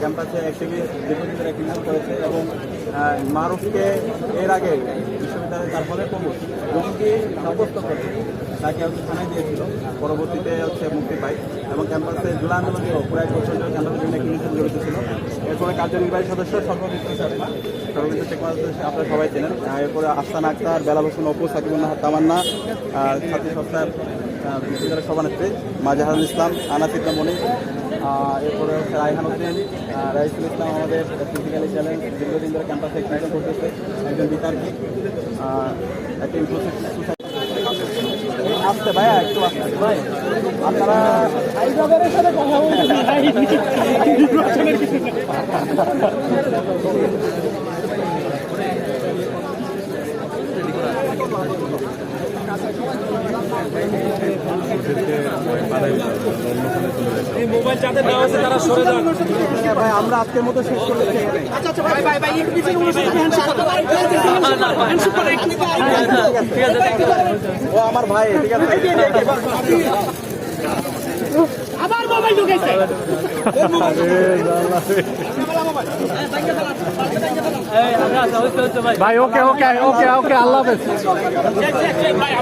ক্যাম্পাসে অ্যাক্টিভিস্ট দীর্ঘদিনের অ্যাক্টিভিজম করেছে এবং মারুফকে এর আগে বিশ্ববিদ্যালয়ে তার ফলে প্রমোট জঙ্গি সাব্যস্ত করে তাকে হচ্ছে থানায় দিয়েছিল। পরবর্তীতে হচ্ছে মুক্তি পায় এবং ক্যাম্পাসে জুলাই আন্দোলন সহ পুরো এক বছর ধরে ক্যাম্পাসে বিভিন্ন অ্যাক্টিভিটিতে জড়িত ছিল। এরপরে কার্যনির্বাহী সদস্য সর্বমিত্র শর্মা সর্বমিত্র শেখ আপনারা সবাই চেনেন। এরপরে আস্তান আক্তার, বেলাল হোসেন, অপু সাকিবুল্লাহ তামান্না ছাত্রী সংস্থার আহ, বিশ্ববিদ্যালয়ের সভানেত্রী মাজাহারুল ইসলাম মণি আহ, এরপরে হচ্ছে রায়হান আহ, রাইসুল ইসলাম আমাদের ফিজিক্যালি চ্যালেঞ্জ দীর্ঘদিন ধরে ক্যাম্পাসে অ্যাক্টিভিশন করতেছে একজন বিতার্কিক একটা আসতে ভাইয়া একটু আসতে ভাই। আপনারা এই মোবাইল যাদের দেওয়া আছে তারা সরে যান। হ্যাঁ, ভাই আমরা আজকের মতো শেষ করে দিচ্ছি এখানে। ও আমার ভাই ঠিক আছে। আবার মোবাইল ঢুকেছে। ভাই ওকে ওকে ওকে ওকে আল্লাহ হাফেজ। ভাই